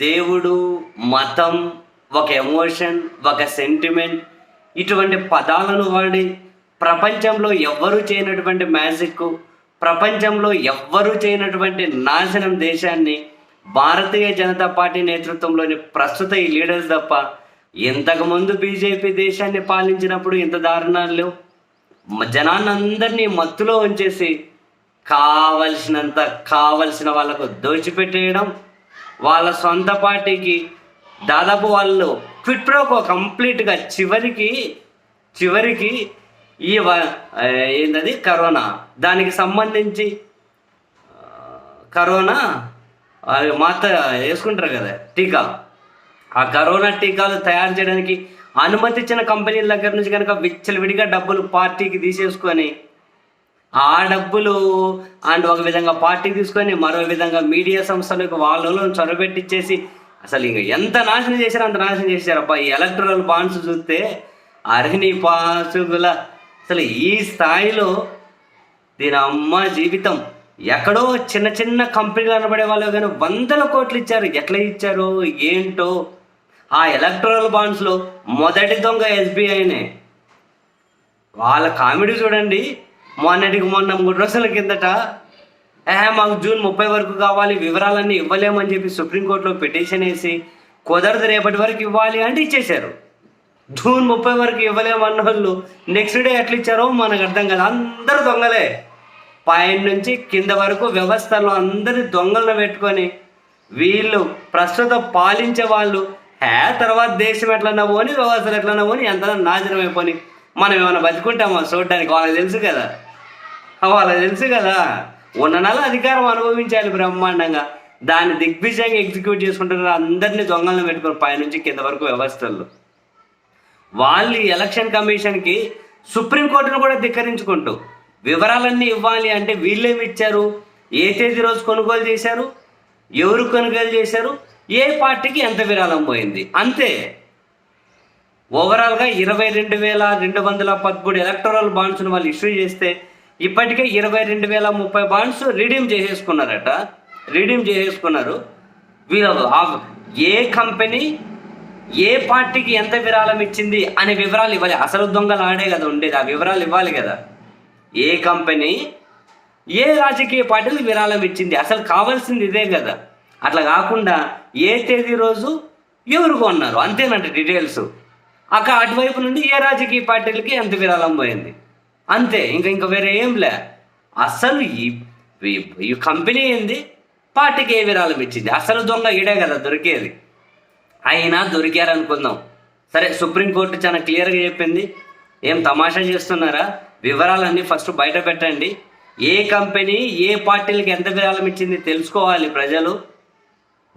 దేవుడు మతం ఒక ఎమోషన్ ఒక సెంటిమెంట్ ఇటువంటి పదాలను వాడి ప్రపంచంలో ఎవ్వరూ చేయనటువంటి మ్యాజిక్ ప్రపంచంలో ఎవ్వరూ చేయనటువంటి నాశనం దేశాన్ని భారతీయ జనతా పార్టీ నేతృత్వంలోని ప్రస్తుత ఈ లీడర్స్ తప్ప ఇంతకుముందు బీజేపీ దేశాన్ని పాలించినప్పుడు ఇంత దారుణాలు లేవు? జనాన్నందరినీ మత్తులో ఉంచేసి కావలసినంత కావలసిన వాళ్ళకు దోచిపెట్టేయడం వాళ్ళ సొంత పార్టీకి దాదాపు వాళ్ళు క్విట్ ప్రోకో కంప్లీట్గా చివరికి చివరికి ఈ వ- ఏంటది కరోనా. దానికి సంబంధించి కరోనా అది మాత్ర వేసుకుంటారు కదా టీకా. ఆ కరోనా టీకాలు తయారు చేయడానికి అనుమతించిన కంపెనీల దగ్గర నుంచి కనుక విచ్చలవిడిగా డబ్బులు పార్టీకి తీసేసుకొని ఆ డబ్బులు అండ్ ఒక విధంగా పార్టీకి తీసుకొని మరో విధంగా మీడియా సంస్థలకు వాళ్ళలో చొరబెట్టించేసి అసలు ఇంక ఎంత నాశనం చేశారో అంత నాశనం చేశారు. అబ్బా ఈ ఎలక్ట్రల్ బాండ్స్ చూస్తే అరణి పాసుగుల అసలు ఈ స్థాయిలో దీని అమ్మ జీవితం ఎక్కడో చిన్న చిన్న కంపెనీలు అనబడే వాళ్ళు కానీ వందల కోట్లు ఇచ్చారు. ఎట్లా ఇచ్చారు ఏంటో ఆ ఎలక్ట్రల్ బాండ్స్లో మొదటి దొంగ ఎస్బీఐనే వాళ్ళ కామెడీ చూడండి. మొన్నటికి మొన్న మూడు రోజుల కిందట ఏ మాకు జూన్ ముప్పై వరకు కావాలి వివరాలన్నీ ఇవ్వలేమని చెప్పి సుప్రీంకోర్టులో పిటిషన్ వేసి కుదరదు రేపటి వరకు ఇవ్వాలి అంటే ఇచ్చేశారు. జూన్ ముప్పై వరకు ఇవ్వలేమన్న వాళ్ళు నెక్స్ట్ డే ఎట్లా ఇచ్చారో మనకు అర్థం కదా. అందరూ దొంగలే. పైన నుంచి కింద వరకు వ్యవస్థలో అందరి దొంగలను పెట్టుకొని వీళ్ళు ప్రస్తుతం పాలించే వాళ్ళు హే తర్వాత దేశం ఎట్లా పోని వ్యవస్థలు ఎట్లా పోని ఎంత నాశనం అయిపోని. మనం ఏమైనా బతుకుంటామా? చూడడానికి వాళ్ళకి తెలుసు కదా. వాళ్ళకి తెలుసు కదా. ఉన్న నెల అధికారం అనుభవించాలి బ్రహ్మాండంగా. దాన్ని దిగ్విజయంగా ఎగ్జిక్యూట్ చేసుకుంటున్నారు అందరినీ దొంగలను పెట్టుకుని పైనుంచి కింద వరకు వ్యవస్థల్లో. వాళ్ళు ఎలక్షన్ కమిషన్కి సుప్రీంకోర్టును కూడా ధిక్కరించుకుంటూ వివరాలన్నీ ఇవ్వాలి అంటే వీళ్ళేమి ఇచ్చారు? ఏ తేదీ రోజు కొనుగోలు చేశారు? ఎవరు కొనుగోలు చేశారు? ఏ పార్టీకి ఎంత విరాళం పోయింది? అంతే. ఓవరాల్గా ఇరవై రెండు వేల రెండు వందల పదమూడు ఎలక్టోరల్ బాండ్స్ను వాళ్ళు ఇష్యూ చేస్తే ఇప్పటికే ఇరవై రెండు వేల ముప్పై బాండ్స్ రిడీమ్ చేసేసుకున్నారట. రిడీమ్ చేసేసుకున్నారు. వీళ్ళు ఏ కంపెనీ ఏ పార్టీకి ఎంత విరాళం ఇచ్చింది అనే వివరాలు ఇవ్వాలి. అసలు దొంగలు ఆడే కదా ఉండేది ఆ వివరాలు ఇవ్వాలి కదా. ఏ కంపెనీ ఏ రాజకీయ పార్టీకి విరాళం ఇచ్చింది? అసలు కావాల్సింది ఇదే కదా. అట్లా కాకుండా ఏ తేదీ రోజు ఎవరు కొన్నారు? అంతేనంట డీటెయిల్స్. అక్కడ అటువైపు నుండి ఏ రాజకీయ పార్టీలకి ఎంత విరాళం పోయింది? అంతే ఇంకా ఇంకా వేరే ఏం లే. అసలు ఈ ఈ- కంపెనీ ఏంది? పార్టీకి ఏ విరాళం ఇచ్చింది? అసలు దొంగ ఈడే కదా దొరికేది. అయినా దొరికారనుకుందాం. సరే సుప్రీంకోర్టు చాలా క్లియర్గా చెప్పింది. ఏం తమాషా చేస్తున్నారా? వివరాలన్నీ ఫస్ట్ బయట పెట్టండి. ఏ కంపెనీ ఏ పార్టీలకి ఎంత విరాళం ఇచ్చింది తెలుసుకోవాలి ప్రజలు.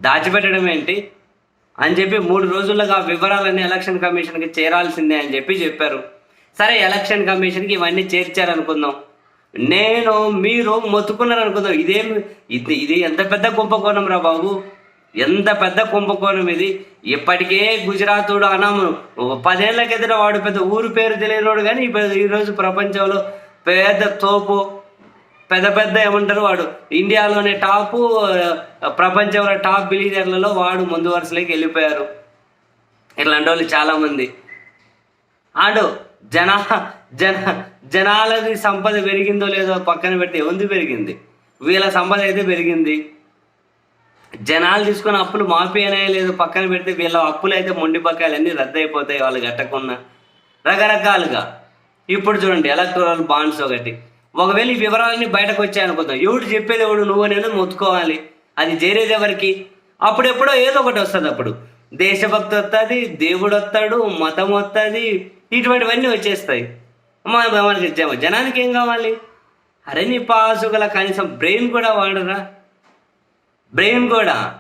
దాచిపెట్టడం ఏంటి? అని చెప్పి మూడు రోజులుగా ఆ వివరాలన్నీ ఎలక్షన్ కమిషన్కి చేరాల్సిందే అని చెప్పి చెప్పారు. సరే ఎలక్షన్ కమిషన్కి ఇవన్నీ చేర్చారనుకుందాం. నేను మీరు మొత్తుకున్నారు అనుకుందాం ఇదేం ఇది ఇది ఎంత పెద్ద కుంభకోణం రా బాబు. ఎంత పెద్ద కుంభకోణం ఇది. ఇప్పటికే గుజరాతుడు అనాము. పదేళ్ళ కిందట వాడు పెద్ద ఊరు పేరు తెలియనోడు కానీ ఈరోజు ప్రపంచంలో పెద్ద తోపు పెద్ద పెద్ద ఏమంటారు వాడు? ఇండియాలోనే టాప్ ప్రపంచంలో టాప్ బిలీనర్లలో వాడు ముందు వరుసలోకి వెళ్ళిపోయారు. ఇట్లాంటి వాళ్ళు చాలామంది. ఆడు జన జన జనాలది సంపద పెరిగిందో లేదో పక్కన పెడితే ఉంది పెరిగింది? వీళ్ళ సంపద అయితే పెరిగింది. జనాలు తీసుకున్న అప్పులు మాఫీ లేదో పక్కన పెడితే వీళ్ళ అప్పులు అయితే మొండి బకాయలన్నీ అన్నీ వాళ్ళు కట్టకుండా. రకరకాలుగా. ఇప్పుడు చూడండి ఎలక్ట్రల్ బాండ్స్ ఒకటి. ఒకవేళ ఈ వివరాలన్నీ బయటకు వచ్చాయనుకుందాం. ఎవడు చెప్పేది ఎవడు నువ్వు నేను మొత్తుకోవాలి. అది చేరేది ఎవరికి? అప్పుడెప్పుడో ఏదో ఒకటి వస్తుంది అప్పుడు. దేశభక్తి వస్తుంది దేవుడు వస్తాడు మతం వస్తుంది ఇటువంటివన్నీ వచ్చేస్తాయి. మ- మనకి ఇచ్చాము జనానికి ఏం కావాలి? అరే నీ పాసుగల కనీసం బ్రెయిన్ కూడా వాడరా. బ్రెయిన్ కూడా.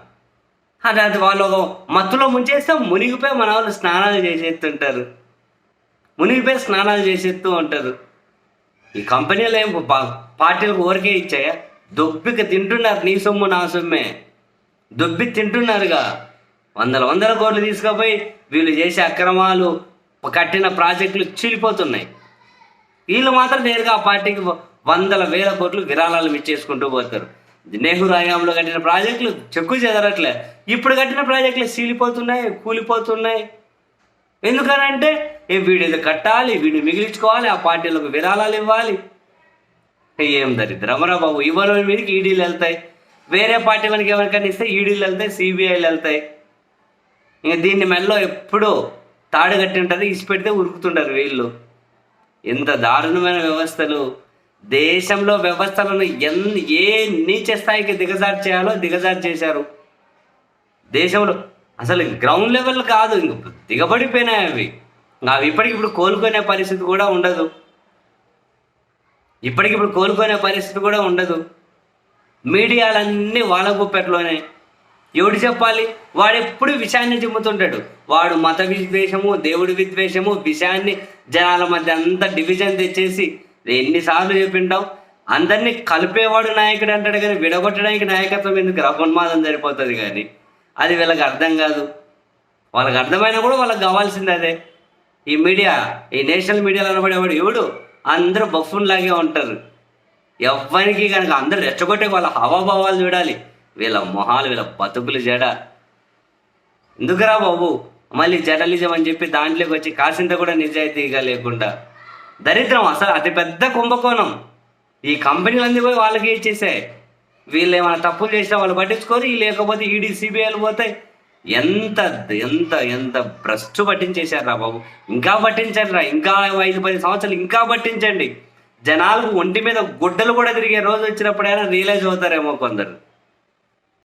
అది వాళ్ళు ఒక మత్తులో ముంచేస్తే మునిగిపోయి మన వాళ్ళు స్నానాలు చేసేస్తుంటారు. మునిగిపోయి స్నానాలు చేసేస్తూ ఉంటారు. ఈ కంపెనీలు ఏం పార్టీలకు ఊరికే ఇచ్చాయా? దొబ్బికి తింటున్నారు నీ సొమ్ము నా సొమ్మే. దొబ్బి తింటున్నారుగా. వందల వందల కోట్లు తీసుకుపోయి వీళ్ళు చేసే అక్రమాలు కట్టిన ప్రాజెక్టులు చీలిపోతున్నాయి. వీళ్ళు మాత్రం నేరుగా ఆ పార్టీకి వందల వేల కోట్లు విరాళాలు ఇచ్చేసుకుంటూ పోతారు. నెహ్రూ హయాంలో కట్టిన ప్రాజెక్టులు చెక్కు చెదరట్లే. ఇప్పుడు కట్టిన ప్రాజెక్టులు సీలిపోతున్నాయి కూలిపోతున్నాయి. ఎందుకనంటే ఏ వీడిది కట్టాలి వీడిని మిగిలించుకోవాలి ఆ పార్టీలకు విరాళాలు ఇవ్వాలి. ఏం దరిద్రమరా బాబు ఇవ్వని మీదకి ఈడీలు వెళ్తాయి. వేరే పార్టీ మనకి ఎవరికైనా ఇస్తే ఈడీలు వెళ్తాయి సిబిఐలు వెళ్తాయి. ఇంకా దీన్ని మెల్లో ఎప్పుడూ తాడు కట్టి ఉంటుంది ఇసి పెడితే ఉరుకుతుంటారు వీళ్ళు. ఎంత దారుణమైన వ్యవస్థలు. దేశంలో వ్యవస్థలను ఎన్ ఏ నీచ స్థాయికి దిగజారు చేయాలో దిగజారు చేశారు. దేశంలో అసలు గ్రౌండ్ లెవెల్ కాదు ఇంక దిగబడిపోయినాయి అవి. అవి ఇప్పటికిప్పుడు కోలుకునే పరిస్థితి కూడా ఉండదు. ఇప్పటికిప్పుడు కోలుకునే పరిస్థితి కూడా ఉండదు. మీడియాలన్నీ వాళ్ళ గుప్పెట్లోనే. ఎవడు చెప్పాలి? వాడు ఎప్పుడు విషయాన్ని చెబుతుంటాడు. వాడు మత విద్వేషము దేవుడి విద్వేషము విషయాన్ని జనాల మధ్య అంతా డివిజన్ తెచ్చేసి ఎన్నిసార్లు చెప్పింటాం అందరినీ కలిపేవాడు నాయకుడు అంటాడు కానీ విడగొట్టడానికి నాయకత్వం ఎందుకు? రమన్మాదం సరిపోతుంది కానీ. అది వీళ్ళకి అర్థం కాదు. వాళ్ళకి అర్థమైనా కూడా వాళ్ళకి కావాల్సింది అదే. ఈ మీడియా ఈ నేషనల్ మీడియాలో అనబడేవాడు ఎవడు? అందరూ బఫున్ లాగే ఉంటారు. ఎవరికి కనుక అందరు రెచ్చగొట్టే వాళ్ళ హావాభావాలు చూడాలి. వీళ్ళ మొహాలు వీళ్ళ బతుకులు జడ. ఎందుకురా బాబు? మళ్ళీ జడలిజం అని చెప్పి దాంట్లోకి వచ్చి కాసింత కూడా నిజాయితీగా లేకుండా. దరిద్రం అసలు అతిపెద్ద కుంభకోణం. ఈ కంపెనీలన్నీ పోయి వాళ్ళకి ఇచ్చేసాయి వీళ్ళు ఏమైనా తప్పులు చేసినా వాళ్ళు పట్టించుకోరు లేకపోతే ఈడీ సిబిఐలు పోతాయి. ఎంత ఎంత ఎంత భ్రష్టు పట్టించేశారా బాబు. ఇంకా పట్టించండిరా ఇంకా ఐదు పది సంవత్సరాలు ఇంకా పట్టించండి. జనాలకు ఒంటి మీద గుడ్డలు కూడా తిరిగే రోజు వచ్చినప్పుడైనా రియలైజ్ అవుతారేమో కొందరు.